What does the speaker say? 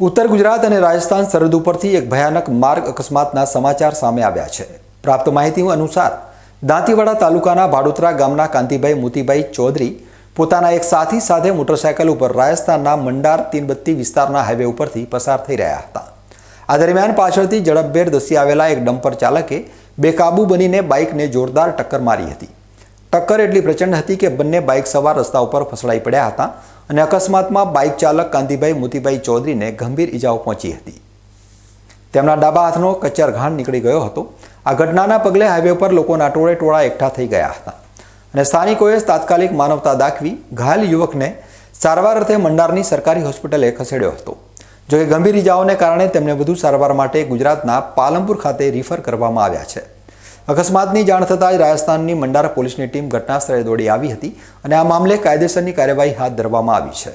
ઉત્તર ગુજરાત અને રાજસ્થાન સરહદ ઉપરથી એક ભયાનક માર્ગ અકસ્માતના સમાચાર સામે આવ્યા છે. પ્રાપ્ત માહિતી અનુસાર, દાંતીવાડા તાલુકાના ભાડોતરા ગામના કાંતિભાઈ મોતીભાઈ ચૌધરી પોતાના એક સાથી સાથે મોટરસાયકલ ઉપર રાજસ્થાનના મંડાર તીનબત્તી વિસ્તારના હાઈવે ઉપરથી પસાર થઈ રહ્યા હતા. આ દરમિયાન પાછળથી ઝડપભેર ધસી આવેલા એક ડમ્પર ચાલકે બેકાબુ બનીને બાઇકને જોરદાર ટક્કર મારી હતી. ટક્કર એટલી પ્રચંડ હતી કે બંને બાઇક સવાર રસ્તા ઉપર ફસડાઈ પડ્યા હતા અને અકસ્માતમાં બાઇક ચાલક કાંતિભાઈ મોતીભાઈ ચૌધરીને ગંભીર ઈજાઓ પહોંચી હતી. તેમના ડાબા હાથનો કચ્ચર ઘાણ નીકળી ગયો હતો. આ ઘટનાના પગલે હાઈવે પર લોકોના ટોળે ટોળા એકઠા થઈ ગયા હતા. અને સ્થાનિકોએ તાત્કાલિક માનવતા દાખવી ઘાયલ યુવકને સારવાર અર્થે મંડારની સરકારી હોસ્પિટલે ખસેડ્યો હતો. જોકે ગંભીર ઈજાઓને કારણે તેમને વધુ સારવાર માટે ગુજરાતના પાલનપુર ખાતે રિફર કરવામાં આવ્યા છે. અકસ્માતની જાણ થતાં જ રાજસ્થાનની મંડારા પોલીસની ટીમ ઘટના સ્થળે દોડી આવી હતી અને આ મામલે કાયદેસરની કાર્યવાહી હાથ ધરવામાં આવી છે.